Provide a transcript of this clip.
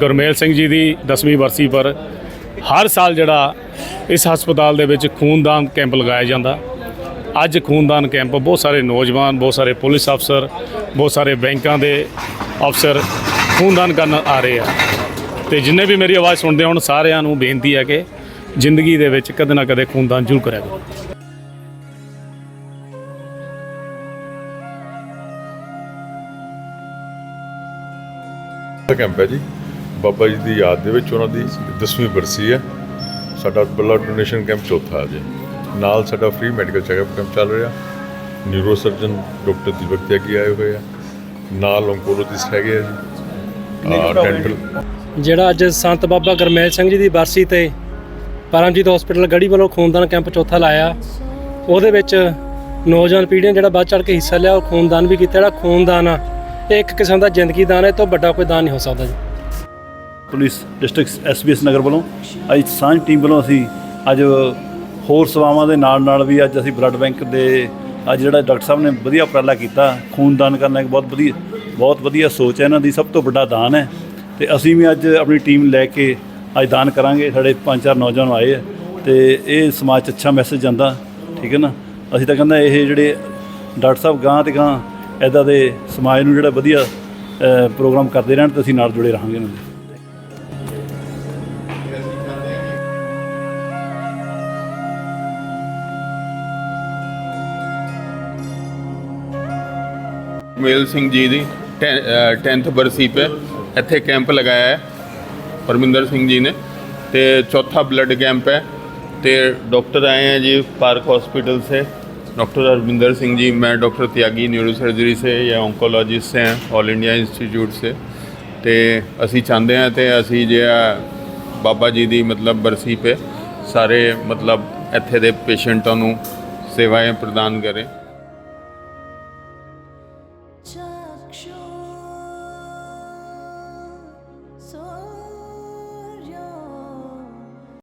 ਗੁਰਮੇਲ ਸਿੰਘ ਜੀ ਦੀ 10ਵੀਂ ਵਰਸੀ ਪਰ ਹਰ ਸਾਲ ਜਿਹੜਾ ਇਸ ਹਸਪਤਾਲ ਦੇ ਵਿੱਚ ਖੂਨਦਾਨ ਕੈਂਪ ਲਗਾਇਆ ਜਾਂਦਾ। ਅੱਜ ਖੂਨਦਾਨ ਕੈਂਪ ਬਹੁਤ ਸਾਰੇ ਨੌਜਵਾਨ, ਬਹੁਤ ਸਾਰੇ ਪੁਲਿਸ ਅਫਸਰ, ਬਹੁਤ ਸਾਰੇ ਬੈਂਕਾਂ ਦੇ ਅਫਸਰ ਖੂਨਦਾਨ ਕਰਨ ਆ ਰਹੇ ਆ। ਤੇ ਜਿੰਨੇ ਵੀ ਮੇਰੀ ਆਵਾਜ਼ ਸੁਣਦੇ ਹੋਣ ਸਾਰਿਆਂ ਨੂੰ ਬੇਨਤੀ ਹੈ ਕਿ ਜ਼ਿੰਦਗੀ ਦੇ ਵਿੱਚ ਕਦੇ ਨਾ ਕਦੇ ਖੂਨਦਾਨ ਜ਼ਰੂਰ ਕਰਿਆ ਕਰੋ। ਕੈਂਪ ਹੈ ਜੀ। ਬਾਬਾ ਜੀ ਦੀ ਯਾਦ ਦੇ ਵਿੱਚ ਉਹਨਾਂ ਦੀ 10ਵੀਂ ਬਰਸੀ ਹੈ। ਸਾਡਾ ਬਲੱਡ ਡੋਨੇਸ਼ਨ ਕੈਂਪ ਚੌਥਾ ਹੈ ਜੀ। ਨਾਲ ਸਾਡਾ ਫ੍ਰੀ ਮੈਡੀਕਲ ਚੈੱਕਅਪ ਕੈਂਪ ਚੱਲ ਰਿਹਾ। Neuro surgeon doctor Deepak Tyagi ਆਏ ਹੋਏ ਆ। ਨਾਲ ਓਨਕੋਲੋਜਿਸਟ ਹੈਗੇ ਆ ਜੀ। ਡੈਂਟਲ ਜਿਹੜਾ ਅੱਜ ਸੰਤ ਬਾਬਾ ਗਰਮੇਲ ਸਿੰਘ ਜੀ ਦੀ ਬਰਸੀ ਤੇ ਪਰਮਜੀਤ ਹਸਪੀਟਲ ਗੜੀ ਵੱਲੋਂ ਖੂਨਦਾਨ ਕੈਂਪ ਚੌਥਾ ਲਾਇਆ। ਉਹਦੇ ਵਿੱਚ ਨੌਜਵਾਨ ਪੀੜ੍ਹੀ ਨੇ ਜਿਹੜਾ ਵੱਧ ਚੜ ਕੇ ਹਿੱਸਾ ਲਿਆ ਉਹ ਖੂਨਦਾਨ ਵੀ ਕੀਤਾ। ਜਿਹੜਾ ਖੂਨਦਾਨ ਆ ਇਹ ਇੱਕ ਕਿਸਮ ਦਾ ਜ਼ਿੰਦਗੀ ਦਾਨ ਹੈ ਤੋਂ ਵੱਡਾ ਕੋਈ ਦਾਨ ਨਹੀਂ ਹੋ ਸਕਦਾ ਜੀ। ਪੁਲਿਸ ਡਿਸਟ੍ਰਿਕਟ ਐਸਬੀਐਸ ਨਗਰ ਵੱਲੋਂ ਅੱਜ ਸਾਂਝ ਟੀਮ ਵੱਲੋਂ ਅਸੀਂ ਅੱਜ ਹੋਰ ਸੇਵਾਵਾਂ ਦੇ ਨਾਲ ਨਾਲ ਵੀ ਅੱਜ ਅਸੀਂ ਬਲੱਡ ਬੈਂਕ ਦੇ ਅੱਜ ਜਿਹੜਾ ਡਾਕਟਰ ਸਾਹਿਬ ਨੇ ਵਧੀਆ ਉਪਰਾਲਾ ਕੀਤਾ, ਖੂਨਦਾਨ ਕਰਨਾ ਇੱਕ ਬਹੁਤ ਵਧੀਆ ਬਹੁਤ ਵਧੀਆ ਸੋਚ ਹੈ ਇਹਨਾਂ ਦੀ, ਸਭ ਤੋਂ ਵੱਡਾ ਦਾਨ ਹੈ। ਤੇ ਅਸੀਂ ਵੀ ਅੱਜ ਆਪਣੀ ਟੀਮ ਲੈ ਕੇ ਅੱਜ ਦਾਨ ਕਰਾਂਗੇ, ਸਾਡੇ ਪੰਜ ਚਾਰ ਨੌਜਵਾਨ ਆਏ ਹੈ ਤੇ ਇਹ ਸਮਾਜ 'ਚ ਅੱਛਾ ਮੈਸੇਜ ਜਾਂਦਾ, ਠੀਕ ਹੈ ਨਾ? ਅਸੀਂ ਤਾਂ ਕਹਿੰਦਾ ਇਹ ਜਿਹੜੇ ਡਾਕਟਰ ਸਾਹਿਬ ਗਾਂ ਤੇ ਗਾਂ ਐਦਾਂ ਦੇ ਸਮਾਜ ਨੂੰ ਜਿਹੜਾ ਵਧੀਆ ਅ, ਪ੍ਰੋਗਰਾਮ ਕਰਦੇ ਰਹਿਣ ਤੇ ਅਸੀਂ ਨਾਲ ਜੁੜੇ ਰਹਾਂਗੇ ਇਹਨਾਂ ਦੇ ਮੇਲ ਸਿੰਘ ਜੀ ਦੀ 10th ਬਰਸੀ पे ਇੱਥੇ ਕੈਂਪ ਲਗਾਇਆ ਹੈ ਪਰਮਿੰਦਰ ਸਿੰਘ ਜੀ ਨੇ ਤੇ ਚੌਥਾ ਬਲੱਡ ਕੈਂਪ ਹੈ ਤੇ ਡਾਕਟਰ ਆਏ हैं जी पार्क हॉस्पिटल से डॉक्टर अरविंदर सिंह जी मैं डॉक्टर त्यागी ਨਿਊਰੋ ਸਰਜਰੀ ਸੇ ਜਾਂ oncologist ਸੇ ਆਲ ਇੰਡੀਆ ਇੰਸਟੀਚਿਊਟ ਸੇ। ਤੇ ਅਸੀਂ ਚਾਹੁੰਦੇ ਹਾਂ ਤੇ ਅਸੀਂ ਜੇ ਬਾਬਾ ਜੀ ਦੀ ਮਤਲਬ ਬਰਸੀ ਪੇ ਸਾਰੇ ਮਤਲਬ ਇੱਥੇ ਦੇ ਪੇਸ਼ੈਂਟਾਂ ਨੂੰ ਸੇਵਾਵਾਂ ਪ੍ਰਦਾਨ ਕਰੇ। ਚਕਸ਼ੋ